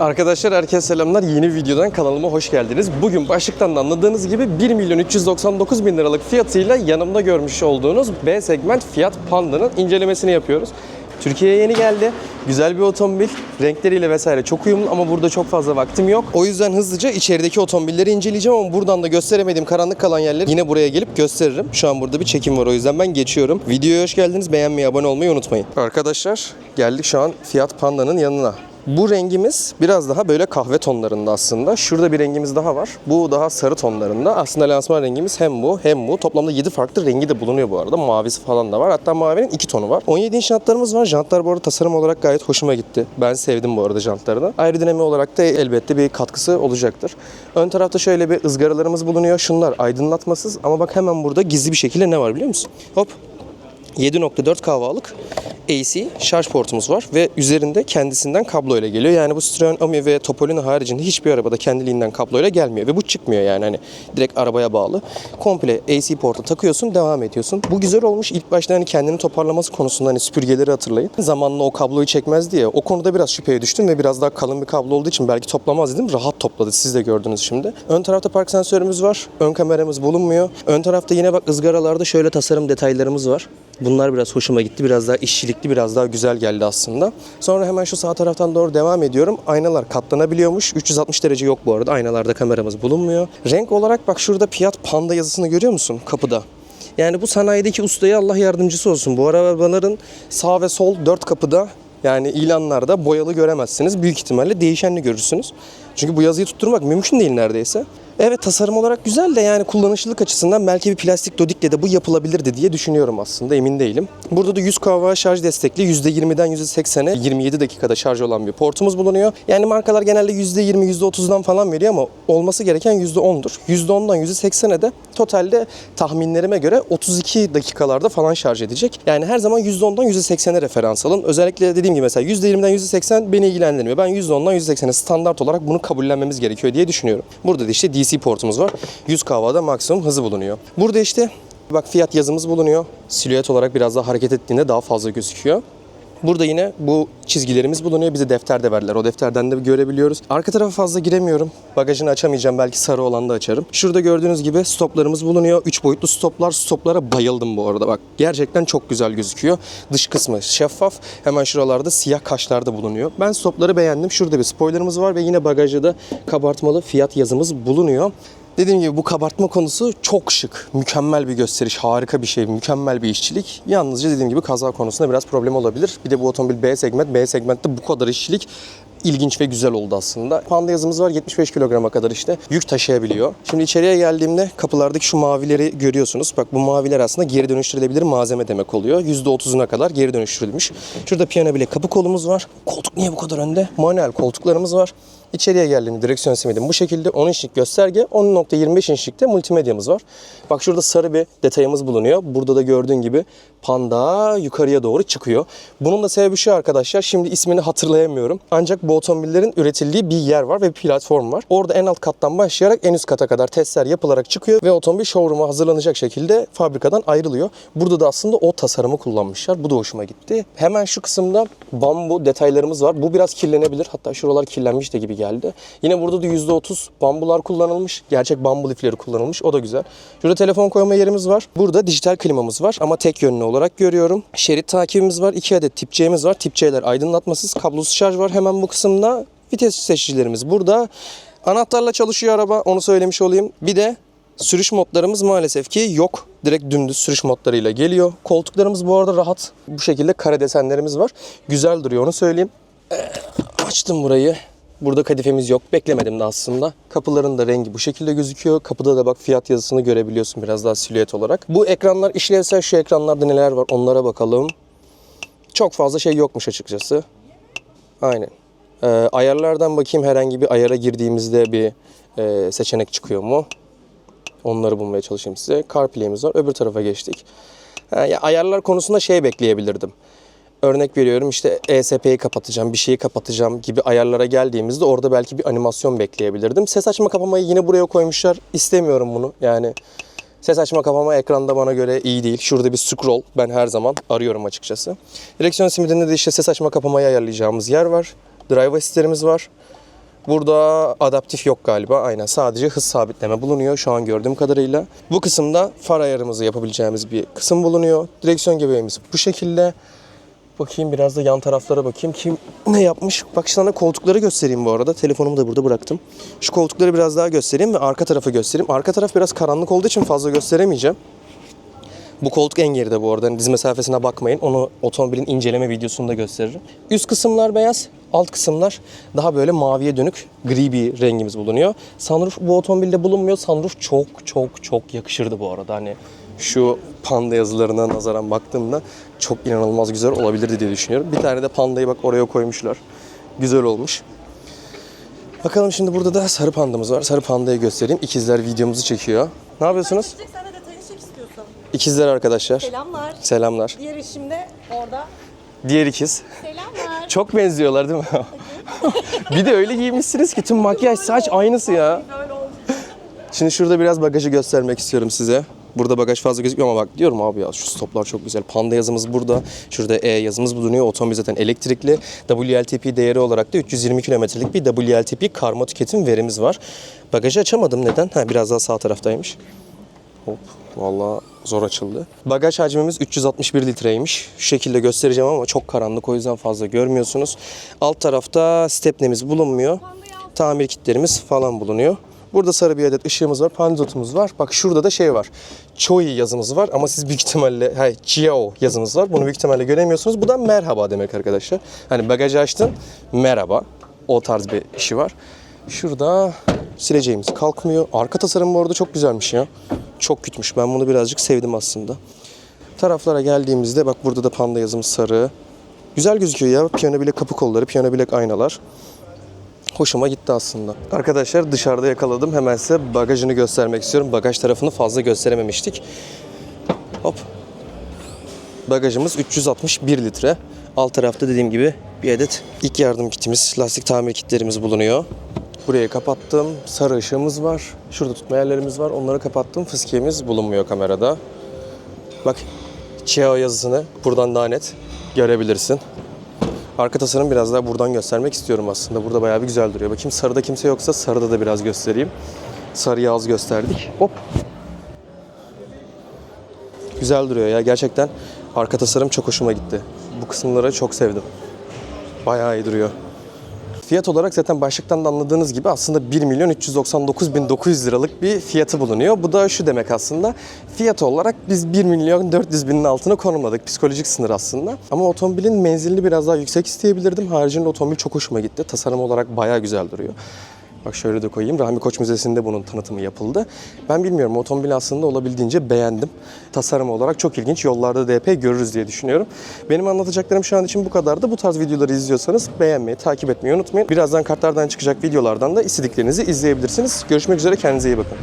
Arkadaşlar herkese selamlar. Yeni videodan kanalıma hoş geldiniz. Bugün başlıktan da anladığınız gibi 1 milyon 399 bin liralık fiyatıyla yanımda görmüş olduğunuz B segment Fiat Panda'nın incelemesini yapıyoruz. Türkiye'ye yeni geldi. Güzel bir otomobil. Renkleriyle vesaire çok uyumlu ama burada çok fazla vaktim yok. O yüzden hızlıca içerideki otomobilleri inceleyeceğim ama buradan da gösteremediğim karanlık kalan yerleri yine buraya gelip gösteririm. Şu an burada bir çekim var o yüzden ben geçiyorum. Videoya hoş geldiniz. Beğenmeyi, abone olmayı unutmayın. Arkadaşlar geldik şu an Fiat Panda'nın yanına. Bu rengimiz biraz daha böyle kahve tonlarında aslında. Şurada bir rengimiz daha var. Bu daha sarı tonlarında. Aslında lansman rengimiz hem bu hem bu. Toplamda 7 farklı rengi de bulunuyor bu arada. Mavisi falan da var. Hatta mavinin iki tonu var. 17 inç jantlarımız var. Jantlar bu arada tasarım olarak gayet hoşuma gitti. Ben sevdim bu arada jantlarını. Aerodinami olarak da elbette bir katkısı olacaktır. Ön tarafta şöyle bir ızgaralarımız bulunuyor. Şunlar aydınlatmasız ama bak hemen burada gizli bir şekilde ne var biliyor musun? Hop 7.4 kahvalık AC şarj portumuz var ve üzerinde kendisinden kablo ile geliyor. Yani bu Citroen Ami ve Topolino haricinde hiçbir arabada kendiliğinden kablo ile gelmiyor ve bu çıkmıyor yani hani direkt arabaya bağlı. Komple AC porta takıyorsun, devam ediyorsun. Bu güzel olmuş. İlk başta hani kendini toparlaması konusunda hani süpürgeleri hatırlayın. Zamanla o kabloyu çekmez diye o konuda biraz şüpheye düştüm ve biraz daha kalın bir kablo olduğu için belki toplamaz dedim. Rahat topladı. Siz de gördünüz şimdi. Ön tarafta park sensörümüz var. Ön kameramız bulunmuyor. Ön tarafta yine bak ızgaralarda şöyle tasarım detaylarımız var. Bunlar biraz hoşuma gitti. Biraz daha işçilikli, biraz daha güzel geldi aslında. Sonra hemen şu sağ taraftan doğru devam ediyorum. Aynalar katlanabiliyormuş. 360 derece yok bu arada. Aynalarda kameramız bulunmuyor. Renk olarak bak şurada Fiat Panda yazısını görüyor musun kapıda? Yani bu sanayideki ustaya Allah yardımcısı olsun. Bu arabaların sağ ve sol dört kapıda yani ilanlarda boyalı göremezsiniz. Büyük ihtimalle değişenli görürsünüz. Çünkü bu yazıyı tutturmak mümkün değil neredeyse. Evet tasarım olarak güzel de yani kullanışlılık açısından belki bir plastik dodikle de bu yapılabilirdi diye düşünüyorum aslında emin değilim. Burada da 100 kW şarj destekli %20'den %80'e 27 dakikada şarj olan bir portumuz bulunuyor. Yani markalar genelde %20 %30'dan falan veriyor ama olması gereken %10'dur. %10'dan %80'e de totalde tahminlerime göre 32 dakikalarda falan şarj edecek. Yani her zaman %10'dan %80'e referans alın. Özellikle dediğim gibi mesela %20'den %80 beni ilgilendirmiyor. Ben %10'dan %80'e standart olarak bunu kabullenmemiz gerekiyor diye düşünüyorum. Burada da işte DC portumuz var. 100 kW'da maksimum hızı bulunuyor. Burada işte bak fiyat yazımız bulunuyor. Silüet olarak biraz daha hareket ettiğinde daha fazla gözüküyor. Burada yine bu çizgilerimiz bulunuyor. Bize defterde verdiler. O defterden de görebiliyoruz. Arka tarafa fazla giremiyorum. Bagajını açamayacağım. Belki sarı olan da açarım. Şurada gördüğünüz gibi stoplarımız bulunuyor. 3 boyutlu stoplar. Stoplara bayıldım bu arada. Bak gerçekten çok güzel gözüküyor. Dış kısmı şeffaf. Hemen şuralarda siyah kaşlar da bulunuyor. Ben stopları beğendim. Şurada bir spoilerımız var ve yine bagajda da kabartmalı fiyat yazımız bulunuyor. Dediğim gibi bu kabartma konusu çok şık. Mükemmel bir gösteriş, harika bir şey, mükemmel bir işçilik. Yalnızca dediğim gibi kaza konusunda biraz problem olabilir. Bir de bu otomobil B segment. B segmentte bu kadar işçilik ilginç ve güzel oldu aslında. Panda yazımız var 75 kilograma kadar işte yük taşıyabiliyor. Şimdi içeriye geldiğimde kapılardaki şu mavileri görüyorsunuz. Bak bu maviler aslında geri dönüştürülebilir malzeme demek oluyor. %30'una kadar geri dönüştürülmüş. Şurada piyano bile kapı kolumuz var. Koltuk niye bu kadar önde? Manuel koltuklarımız var. İçeriye geldiğimde direksiyon simedim bu şekilde 10 inçlik gösterge 10.25 inçlikte multimedyamız var. Bak şurada sarı bir detayımız bulunuyor. Burada da gördüğün gibi panda yukarıya doğru çıkıyor. Bunun da sebebi şu arkadaşlar. Şimdi ismini hatırlayamıyorum. Ancak bu otomobillerin üretildiği bir yer var ve platform var. Orada en alt kattan başlayarak en üst kata kadar testler yapılarak çıkıyor ve otomobil showroom'a hazırlanacak şekilde fabrikadan ayrılıyor. Burada da aslında o tasarımı kullanmışlar. Bu da hoşuma gitti. Hemen şu kısımda bambu detaylarımız var. Bu biraz kirlenebilir. Hatta şuralar kirlenmiş de gibi geldi. Yine burada da %30 bambular kullanılmış. Gerçek bambu lifleri kullanılmış. O da güzel. Şurada telefon koyma yerimiz var. Burada dijital klimamız var ama tek yönlü olarak görüyorum. Şerit takibimiz var. 2 adet tip C'miz var. Tip C'ler aydınlatmasız. Kablosuz şarj var. Hemen bu kısımda vites seçicilerimiz burada. Anahtarla çalışıyor araba. Onu söylemiş olayım. Bir de Sürüş modlarımız maalesef ki yok. Direkt dümdüz sürüş modlarıyla geliyor. Koltuklarımız bu arada rahat. Bu şekilde kare desenlerimiz var. Güzel duruyor onu söyleyeyim. Açtım burayı. Burada kadifemiz yok. Beklemedim de aslında. Kapıların da rengi bu şekilde gözüküyor. Kapıda da bak fiyat yazısını görebiliyorsun biraz daha silüet olarak. Bu ekranlar işlevsel. Şu ekranlarda neler var onlara bakalım. Çok fazla şey yokmuş açıkçası. Aynen. Ee, ayarlardan bakayım herhangi bir ayara girdiğimizde bir e, seçenek çıkıyor mu? Onları bulmaya çalışayım size. CarPlay'imiz var. Öbür tarafa geçtik. Ha, ya ayarlar konusunda şey bekleyebilirdim. Örnek veriyorum işte ESP'yi kapatacağım, bir şeyi kapatacağım gibi ayarlara geldiğimizde orada belki bir animasyon bekleyebilirdim. Ses açma kapamayı yine buraya koymuşlar. İstemiyorum bunu. Yani ses açma kapama ekranda bana göre iyi değil. Şurada bir scroll ben her zaman arıyorum açıkçası. Direksiyon simidinde de işte ses açma kapamayı ayarlayacağımız yer var. Drive assistlerimiz var. Burada adaptif yok galiba. Aynen sadece hız sabitleme bulunuyor şu an gördüğüm kadarıyla. Bu kısımda far ayarımızı yapabileceğimiz bir kısım bulunuyor. Direksiyon göbeğimiz bu şekilde. Bakayım biraz da yan taraflara bakayım. Kim ne yapmış? Bak sana koltukları göstereyim bu arada. Telefonumu da burada bıraktım. Şu koltukları biraz daha göstereyim ve arka tarafı göstereyim. Arka taraf biraz karanlık olduğu için fazla gösteremeyeceğim. Bu koltuk en geride bu arada. Hani diz mesafesine bakmayın. Onu otomobilin inceleme videosunda gösteririm. Üst kısımlar beyaz, alt kısımlar daha böyle maviye dönük gri bir rengimiz bulunuyor. Sunroof bu otomobilde bulunmuyor. Sunroof çok çok çok yakışırdı bu arada. Hani şu panda yazılarına nazaran baktığımda çok inanılmaz güzel olabilirdi diye düşünüyorum. Bir tane de pandayı bak oraya koymuşlar. Güzel olmuş. Bakalım şimdi burada da sarı pandamız var. Sarı pandayı göstereyim. İkizler videomuzu çekiyor. Ne yapıyorsunuz? İkizler arkadaşlar. Selamlar. Selamlar. Diğer eşim de orada. Diğer ikiz. Selamlar. Çok benziyorlar değil mi? bir de öyle giymişsiniz ki tüm makyaj, saç aynısı ya. Şimdi şurada biraz bagajı göstermek istiyorum size. Burada bagaj fazla gözükmüyor ama bak diyorum abi ya şu stoplar çok güzel. Panda yazımız burada. Şurada E yazımız bulunuyor. Otomobil zaten elektrikli. WLTP değeri olarak da 320 kilometrelik bir WLTP karma tüketim verimiz var. Bagajı açamadım neden? Ha biraz daha sağ taraftaymış. Hop vallahi zor açıldı. Bagaj hacmimiz 361 litreymiş. Şu şekilde göstereceğim ama çok karanlık o yüzden fazla görmüyorsunuz. Alt tarafta stepnemiz bulunmuyor. Tamir kitlerimiz falan bulunuyor. Burada sarı bir adet ışığımız var, panzotumuz var. Bak şurada da şey var. Choi yazımız var ama siz büyük ihtimalle, hayır Chiao yazımız var. Bunu büyük ihtimalle göremiyorsunuz. Bu da merhaba demek arkadaşlar. Hani bagajı açtın, merhaba. O tarz bir işi var. Şurada sileceğimiz kalkmıyor. Arka tasarım bu arada çok güzelmiş ya. Çok kütmüş. Ben bunu birazcık sevdim aslında. Taraflara geldiğimizde bak burada da panda yazımız sarı. Güzel gözüküyor ya. Piyano bilek kapı kolları, piyano bilek aynalar. Hoşuma gitti aslında. Arkadaşlar dışarıda yakaladım. Hemen size bagajını göstermek istiyorum. Bagaj tarafını fazla gösterememiştik. Hop. Bagajımız 361 litre. Alt tarafta dediğim gibi bir adet ilk yardım kitimiz, lastik tamir kitlerimiz bulunuyor. Burayı kapattım. Sarı ışığımız var. Şurada tutma yerlerimiz var. Onları kapattım. Fıskiyemiz bulunmuyor kamerada. Bak Cheo yazısını buradan daha net görebilirsin. Arka tasarım biraz daha buradan göstermek istiyorum aslında. Burada bayağı bir güzel duruyor. Bakayım sarıda kimse yoksa sarıda da biraz göstereyim. Sarıyı az gösterdik. Hop. Güzel duruyor ya gerçekten. Arka tasarım çok hoşuma gitti. Bu kısımları çok sevdim. Bayağı iyi duruyor. Fiyat olarak zaten başlıktan da anladığınız gibi aslında 1 milyon 399 bin 900 liralık bir fiyatı bulunuyor. Bu da şu demek aslında. Fiyat olarak biz 1 milyon 400 binin altına konumladık. Psikolojik sınır aslında. Ama otomobilin menzilini biraz daha yüksek isteyebilirdim. Haricinde otomobil çok hoşuma gitti. Tasarım olarak bayağı güzel duruyor. Bak şöyle de koyayım. Rahmi Koç Müzesi'nde bunun tanıtımı yapıldı. Ben bilmiyorum otomobil aslında olabildiğince beğendim. Tasarım olarak çok ilginç. Yollarda DP görürüz diye düşünüyorum. Benim anlatacaklarım şu an için bu kadardı. Bu tarz videoları izliyorsanız beğenmeyi, takip etmeyi unutmayın. Birazdan kartlardan çıkacak videolardan da istediklerinizi izleyebilirsiniz. Görüşmek üzere kendinize iyi bakın.